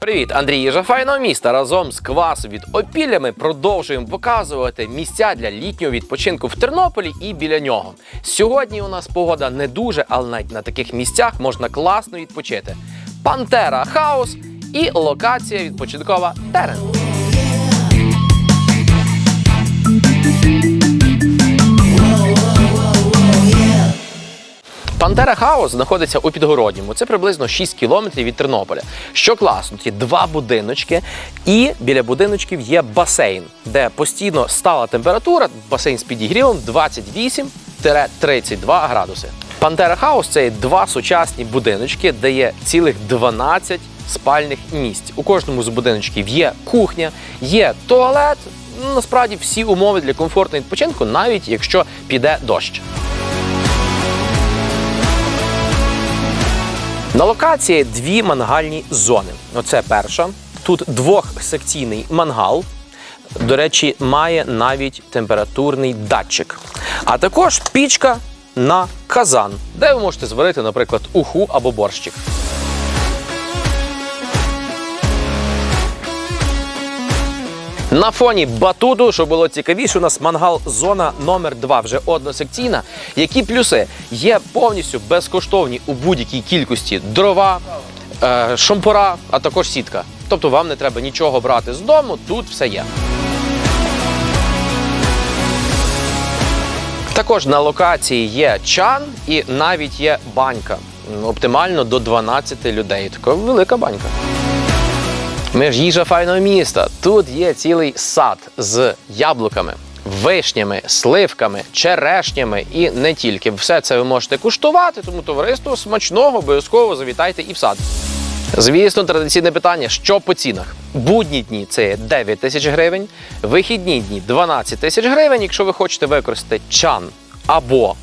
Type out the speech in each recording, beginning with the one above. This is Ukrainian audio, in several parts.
Привіт, Андрій Їжа файного міста. Разом з квасом від опіллями продовжуємо показувати місця для літнього відпочинку в Тернополі і біля нього. Сьогодні у нас погода не дуже, але навіть на таких місцях можна класно відпочити. Пантера хаус і локація відпочинкова терен. Пантера Хаус знаходиться у Підгородньому. Це приблизно 6 кілометрів від Тернополя. Що класно, тут є два будиночки, і біля будиночків є басейн, де постійно стала температура, басейн з підігрівом 28-32 градуси. Пантера Хаус це є два сучасні будиночки, де є цілих 12 спальних місць. У кожному з будиночків є кухня, є туалет. Насправді всі умови для комфортного відпочинку, навіть якщо піде дощ. На локації дві мангальні зони. Оце перша. Тут двохсекційний мангал. До речі, має навіть температурний датчик. А також пічка на казан, де ви можете зварити, наприклад, уху або борщик. На фоні батуту, що було цікавіше, у нас мангал зона номер 2 вже односекційна. Які плюси? Є повністю безкоштовні у будь-якій кількості дрова, е, шампура, а також сітка. Тобто вам не треба нічого брати з дому, тут все є. Також на локації є чан і навіть є банька. Оптимально до 12 людей. Така велика банька. Ми їжа файного міста. Тут є цілий сад з яблуками, вишнями, сливками, черешнями і не тільки. Все це ви можете куштувати, тому товариство смачного обов'язково завітайте і в сад. Звісно, традиційне питання: що по цінах? Будні дні це 9 тисяч гривень, вихідні дні 12 тисяч гривень. Якщо ви хочете використати чан або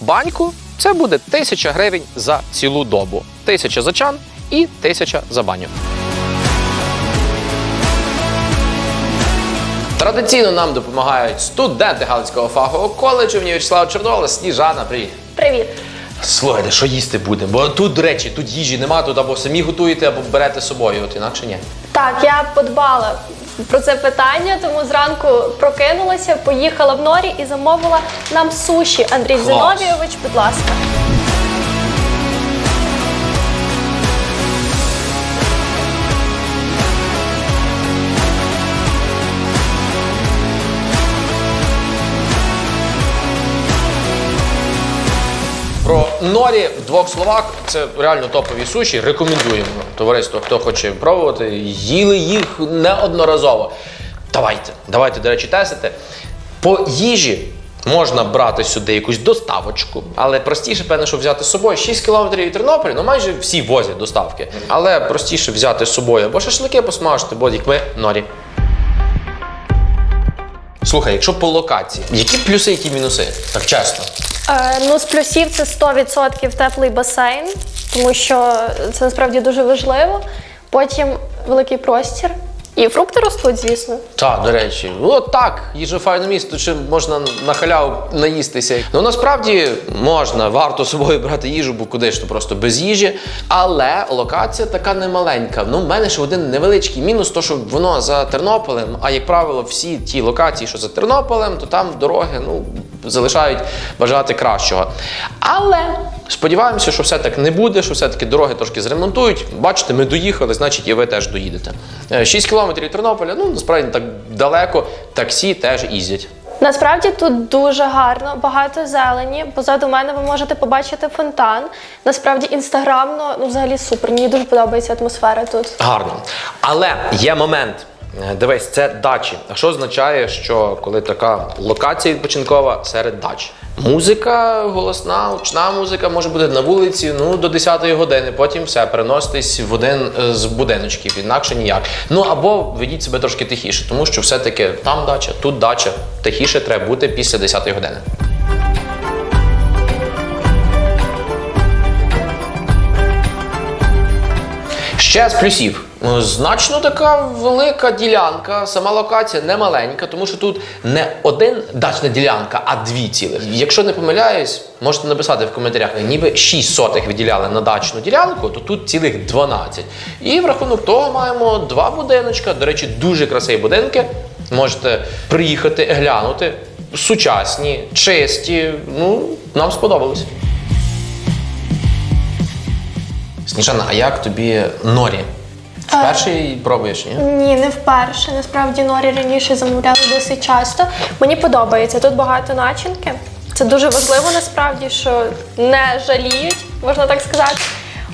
баньку, це буде 1000 гривень за цілу добу. Тисяча за чан і тисяча за баню. Традиційно нам допомагають студенти Галицького фахового коледжу імені Вячеслава Чорновола. Сніжана, привіт. Привіт. Слухайте, що їсти будемо? Бо тут, до речі, тут їжі нема, тут або самі готуєте, або берете з собою, от інакше ні. Так, я подбала про це питання, тому зранку прокинулася, поїхала в норі і замовила нам суші. Андрій Клас. Зиновійович, будь ласка. Норі в двох словах це реально топові суші. Рекомендуємо товариство, хто хоче пробувати. Їли їх неодноразово. Давайте, давайте, до речі, тестити. По їжі можна брати сюди якусь доставочку, але простіше, певне, що взяти з собою 6 кілометрів від Тернополя, ну майже всі возять доставки. Але простіше взяти з собою або шашлики посмажити, бо як ми норі. Слухай, якщо по локації, які плюси, які мінуси? Так чесно. Е, ну, з плюсів це 100% теплий басейн, тому що це насправді дуже важливо. Потім великий простір. І фрукти ростуть, звісно. Так, до речі, ну так, їжа файне місто, чим можна на халяву наїстися. Ну насправді можна, варто собою брати їжу, бо куди ж то просто без їжі. Але локація така немаленька. Ну, в мене ще один невеличкий мінус, то що воно за Тернополем. А як правило, всі ті локації, що за Тернополем, то там дороги ну, залишають бажати кращого. Але сподіваємося, що все так не буде, що все-таки дороги трошки зремонтують. Бачите, ми доїхали, значить, і ви теж доїдете. 6 кілометрів Тернополя, ну насправді так далеко. Таксі теж їздять. Насправді тут дуже гарно, багато зелені. Позаду мене ви можете побачити фонтан. Насправді інстаграмно, ну взагалі супер. Мені дуже подобається атмосфера тут. Гарно. Але є момент. Е, Дивись, це дачі. А що означає, що коли така локація відпочинкова серед дач? Музика голосна, гучна музика може бути на вулиці ну, до 10-ї години, потім все, переноситись в один е, з будиночків, інакше ніяк. Ну або ведіть себе трошки тихіше, тому що все-таки там дача, тут дача. Тихіше треба бути після 10-ї години. Ще з плюсів. Ну, Значно така велика ділянка, сама локація не маленька, тому що тут не один дачна ділянка, а дві цілих. Якщо не помиляюсь, можете написати в коментарях, ніби 6 сотих виділяли на дачну ділянку, то тут цілих 12. І в рахунок того маємо два будиночка. До речі, дуже красиві будинки. Можете приїхати, глянути. Сучасні, чисті. Ну, нам сподобалось. Сніжана, а як тобі норі? Вперше її пробуєш, ні? Ні, не вперше. Насправді норі раніше замовляли досить часто. Мені подобається. Тут багато начинки. Це дуже важливо насправді, що не жаліють, можна так сказати.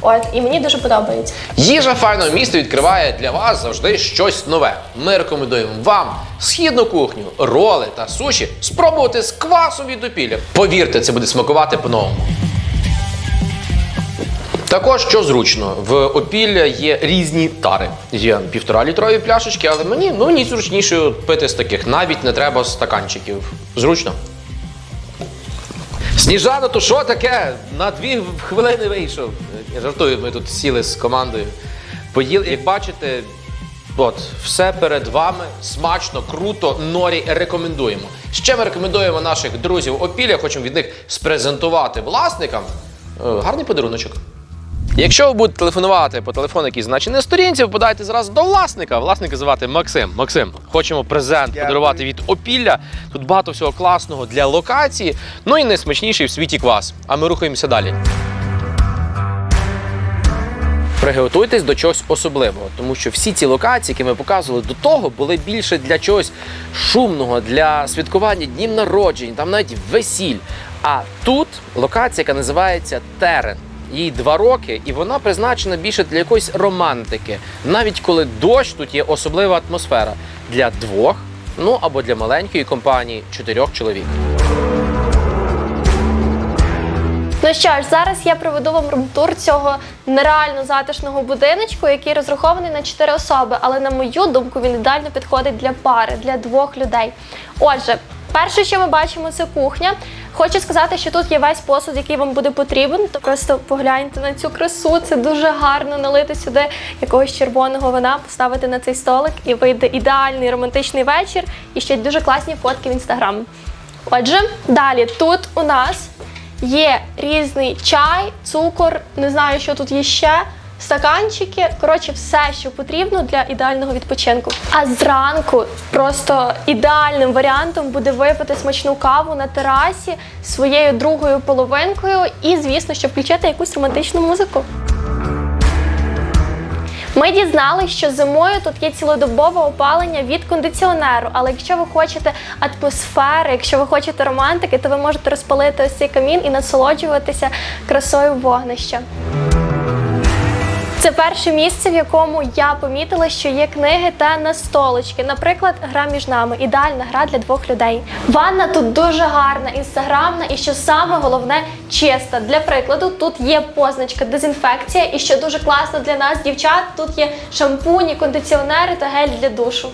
От, і мені дуже подобається. Їжа файного міста відкриває для вас завжди щось нове. Ми рекомендуємо вам східну кухню, роли та суші спробувати з квасу від опілля. Повірте, це буде смакувати по-новому. Також, що зручно, в опілля є різні тари. Є півтора літрові пляшечки, але мені ну мені зручніше пити з таких. Навіть не треба стаканчиків. Зручно. Сніжана, то що таке? На дві хвилини вийшов. Я жартую, ми тут сіли з командою. Поїли, як бачите, от, все перед вами смачно, круто, норі рекомендуємо. Ще ми рекомендуємо наших друзів Опілля, хочемо від них спрезентувати власникам е, гарний подаруночок. Якщо ви будете телефонувати по телефону, який значений на сторінці, ви подайте зразу до власника. Власника звати Максим. Максим, хочемо презент подарувати від Опілля. Тут багато всього класного для локації. Ну і найсмачніший в світі квас. А ми рухаємося далі. Приготуйтесь до чогось особливого, тому що всі ці локації, які ми показували до того, були більше для чогось шумного, для святкування днів народжень, там навіть весіль. А тут локація, яка називається Терен. Їй два роки, і вона призначена більше для якоїсь романтики. Навіть коли дощ, тут є особлива атмосфера для двох, ну або для маленької компанії чотирьох чоловік. Ну що ж, зараз я проведу вам румтур цього нереально затишного будиночку, який розрахований на 4 особи. Але на мою думку, він ідеально підходить для пари, для двох людей. Отже, перше, що ми бачимо, це кухня. Хочу сказати, що тут є весь посуд, який вам буде потрібен. То просто погляньте на цю красу. Це дуже гарно налити сюди якогось червоного вина, поставити на цей столик, і вийде ідеальний романтичний вечір і ще дуже класні фотки в інстаграм. Отже, далі тут у нас є різний чай, цукор, не знаю, що тут є ще. Стаканчики, коротше, все, що потрібно для ідеального відпочинку. А зранку просто ідеальним варіантом буде випити смачну каву на терасі своєю другою половинкою і, звісно, що включити якусь романтичну музику. Ми дізналися, що зимою тут є цілодобове опалення від кондиціонеру. Але якщо ви хочете атмосфери, якщо ви хочете романтики, то ви можете розпалити ось цей камін і насолоджуватися красою вогнища. Це перше місце, в якому я помітила, що є книги та настолочки. Наприклад, гра між нами ідеальна гра для двох людей. Ванна тут дуже гарна, інстаграмна, і що саме головне чиста. Для прикладу, тут є позначка дезінфекція, і що дуже класно для нас, дівчат, тут є шампуні, кондиціонери та гель для душу.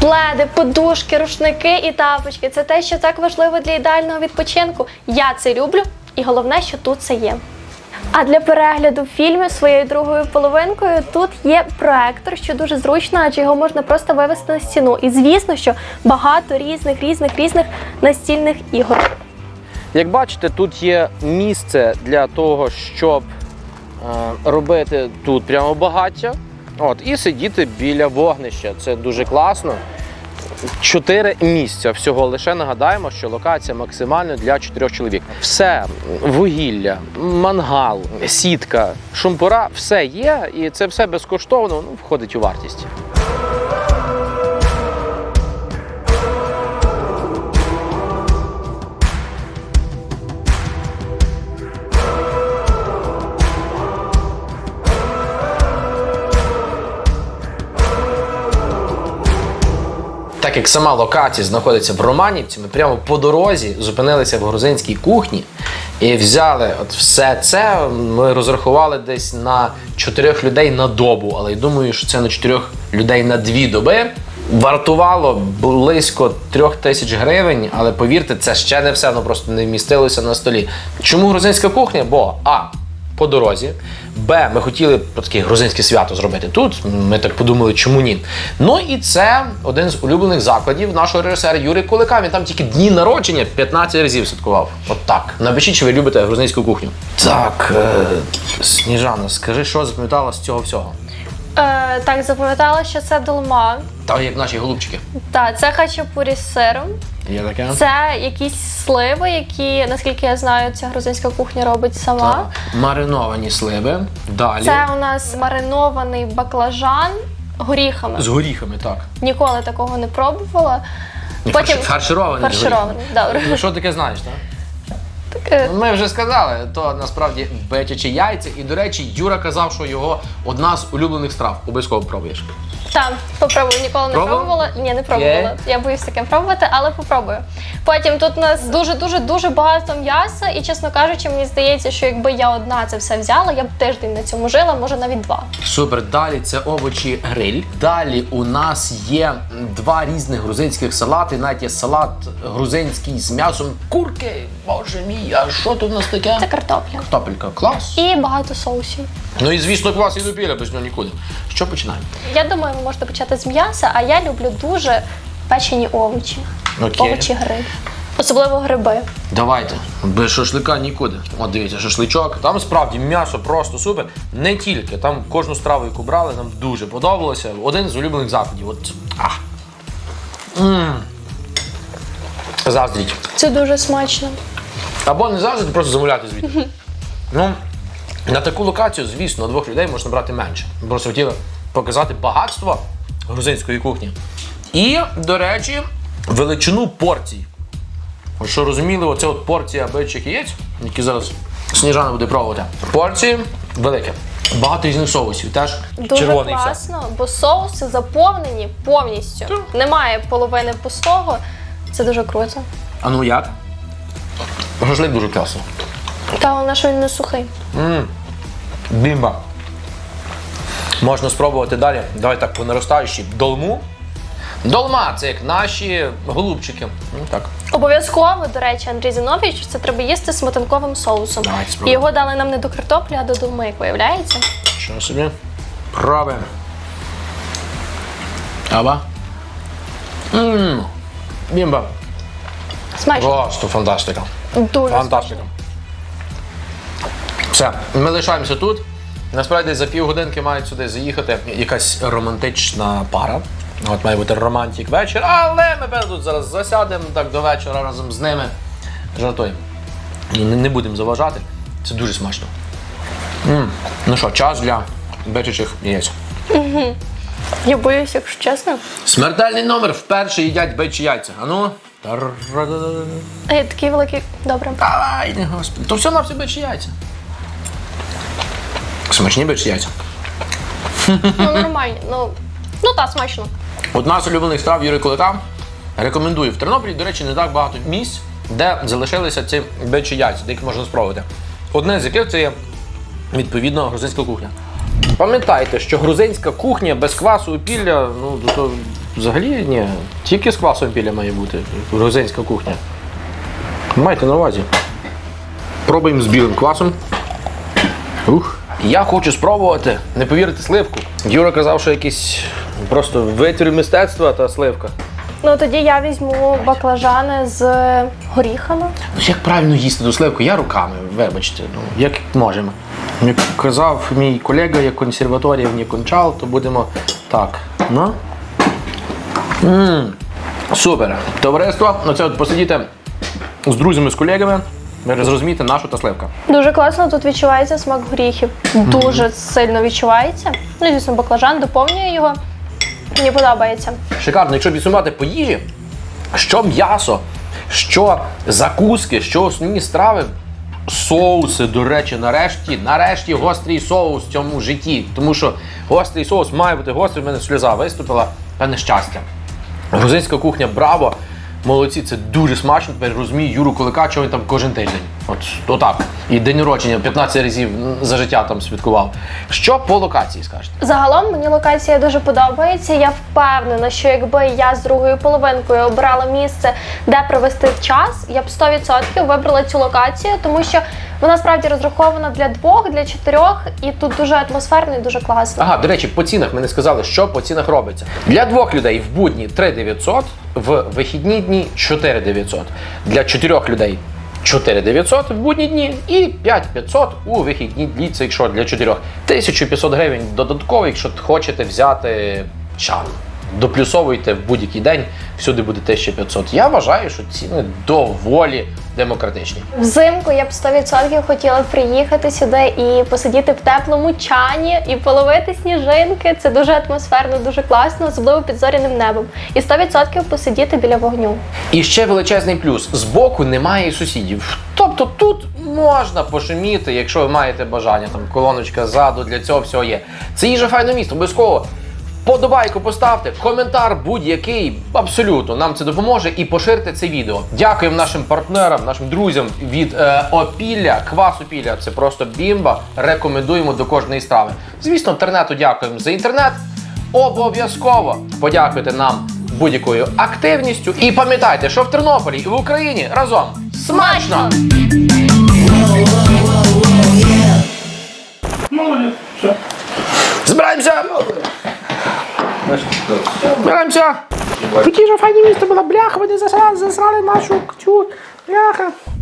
Пледи, подушки, рушники і тапочки це те, що так важливо для ідеального відпочинку. Я це люблю, і головне, що тут це є. А для перегляду фільмів своєю другою половинкою тут є проектор, що дуже зручно, адже його можна просто вивести на стіну. І звісно, що багато різних, різних, різних настільних ігор. Як бачите, тут є місце для того, щоб е, робити тут прямо багаття. От, і сидіти біля вогнища. Це дуже класно. Чотири місця всього лише нагадаємо, що локація максимально для чотирьох чоловік. Все вугілля, мангал, сітка, шумпура, все є, і це все безкоштовно ну, входить у вартість. Так як сама локація знаходиться в Романівці, ми прямо по дорозі зупинилися в грузинській кухні і взяли от все це. Ми розрахували десь на чотирьох людей на добу, але я думаю, що це на чотирьох людей на дві доби. Вартувало близько трьох тисяч гривень, але повірте, це ще не все, воно просто не вмістилося на столі. Чому грузинська кухня? Бо а. По дорозі. Б. Ми хотіли таке грузинське свято зробити тут. Ми так подумали, чому ні. Ну і це один з улюблених закладів нашого режисера Юрія Кулика. Він там тільки дні народження 15 разів святкував. От так. Напишіть, чи ви любите грузинську кухню. Так, е, Сніжана, скажи, що запам'ятала з цього всього? Е, так, запам'ятала, що це долма. Так, як наші голубчики. Так, це хачапурі з сиром. Є таке? Це якісь сливи, які, наскільки я знаю, ця грузинська кухня робить сама. Так. Мариновані сливи. Далі. Це у нас маринований баклажан горіхами. З горіхами, так. Ніколи такого не пробувала. Потім фарш- фарширований. фарширований, добре. Ну що таке знаєш, так? Е, Ми вже сказали, то насправді бечачі яйця. І, до речі, Юра казав, що його одна з улюблених страв. Обов'язково пробуєш. Там попробую, ніколи не Пробував? пробувала. Ні, не пробувала. Є? Я боюсь таке пробувати, але попробую. Потім тут у нас дуже дуже дуже багато м'яса, і чесно кажучи, мені здається, що якби я одна це все взяла, я б тиждень на цьому жила, може навіть два. Супер. Далі це овочі гриль. Далі у нас є два різних грузинських салати. Навіть є салат грузинський з м'ясом курки. Боже мій, а що тут у нас таке? Це картопля. Картопелька. Клас. І багато соусів. Ну і звісно, клас і допіля, без нього нікуди. Що починаємо? Я думаю, ви можете почати з м'яса, а я люблю дуже печені овочі. Окей. Овочі гриль. Особливо гриби. Давайте. Без шашлика нікуди. От дивіться, шашличок. Там справді м'ясо просто супер. Не тільки. Там кожну страву, яку брали, нам дуже подобалося. Один з улюблених закладів. От. А. М. Заздріть. Це дуже смачно. Або не заздріть, просто замовляти звідти. Ну, на таку локацію, звісно, двох людей можна брати менше. Ми Просто хотіли показати багатство грузинської кухні. І, до речі, величину порцій. От Що розуміли, оце от порція бичих яєць, які зараз Сніжана буде пробувати. Порції великі. Багато різних соусів, теж Дуже червоний все. класно, бо соуси заповнені повністю. Немає половини пустого. Це дуже круто. А ну як? Шашлик дуже класно. Та головне, що він не сухий. Бімба. Можна спробувати далі. Давай так по наростаючій. Долму. Долма це як наші голубчики. Ну так. Обов'язково, до речі, Андрій Зінович, це треба їсти з сметанковим соусом. Давайте І спробуємо. його дали нам не до картоплі, а до долми, як виявляється. Що собі? Пробуємо. Аба. Ммм. Бімба. Смачно. Просто фантастика. Дуже Фантастика. Все, ми лишаємося тут. Насправді за півгодинки мають сюди заїхати якась романтична пара. От має бути романтик вечір, але ми певно тут зараз засядемо так до вечора разом з ними. Жартуємо. І Не, не будемо заважати. Це дуже смачно. м Ну що, час для бечачих яєць. Я боюсь, якщо чесно. Смертельний номер вперше їдять бичі яйця. Ану. Тар-ра-ра-ра. Е, Такий великий. Добре. Давай, не господи. То все на все бичі яйця. Смачні бичі яйця. Ну нормально. Ну, ну так, смачно. Одна з улюблених страв Юрія Кулика. Рекомендую. В Тернополі, до речі, не так багато місць, де залишилися ці бичі яйця, де їх можна спробувати. Одне з яких це є відповідно грузинська кухня. Пам'ятайте, що грузинська кухня без квасу і пілля, ну то взагалі ні. Тільки з квасом і пілля має бути грузинська кухня. Майте на увазі. Пробуємо з білим квасом. Ух. Я хочу спробувати, не повірити, сливку. Юра казав, що якийсь просто витвір мистецтва та сливка. Ну тоді я візьму баклажани з горіхами. Ну як правильно їсти ту сливку? Я руками, вибачте, ну як можемо. Як казав мій колега, як консерваторія в кончал, то будемо так. Ну. М Супер. Товариство, ну це от посидіти з друзями, з колегами. Ви зрозумієте, нашу та сливка. Дуже класно тут відчувається смак горіхів. Дуже сильно відчувається. Ну, звісно, баклажан доповнює його. Мені подобається. Шикарно, якщо підсумувати по їжі, що м'ясо, що закуски, що основні страви, соуси, до речі, нарешті, нарешті гострий соус в цьому житті. Тому що гострий соус має бути гострий, в мене сльоза виступила, певне щастя. Грузинська кухня, браво! Молодці, це дуже смачно. Тепер розумію Юру Кулика, чого він там кожен тиждень. От отак. І день народження 15 разів за життя там святкував. Що по локації скажете? Загалом мені локація дуже подобається. Я впевнена, що якби я з другою половинкою обрала місце, де провести час, я б 100% вибрала цю локацію, тому що вона справді розрахована для двох, для чотирьох, і тут дуже атмосферно і дуже класно. Ага, до речі, по цінах ми не сказали, що по цінах робиться. Для двох людей в будні 3900, в вихідні дні 4900. Для чотирьох людей 4900 в будні дні і 5500 у вихідні дні. Це якщо для чотирьох 1500 гривень додатково, якщо хочете взяти чан. Доплюсовуйте в будь-який день, всюди буде 1500. Я вважаю, що ціни доволі демократичні. Взимку я б 100% хотіла приїхати сюди і посидіти в теплому чані і половити сніжинки. Це дуже атмосферно, дуже класно, особливо під зоряним небом. І 100% посидіти біля вогню. І ще величезний плюс: збоку немає сусідів. Тобто тут можна пошуміти, якщо ви маєте бажання. Там колоночка ззаду для цього всього є. Це їжа файне місто, обов'язково. Подобайку поставте, коментар будь-який, абсолютно нам це допоможе і поширте це відео. Дякуємо нашим партнерам, нашим друзям від е, Опілля, Квас Опілля. Це просто бімба. Рекомендуємо до кожної страви. Звісно, інтернету дякуємо за інтернет. Обов'язково подякуйте нам будь-якою активністю. І пам'ятайте, що в Тернополі і в Україні разом смачно! Збираємося! Збираємося! Такі ж файні місто було, бляха, вони засрали, засрали нашу ктю, бляха.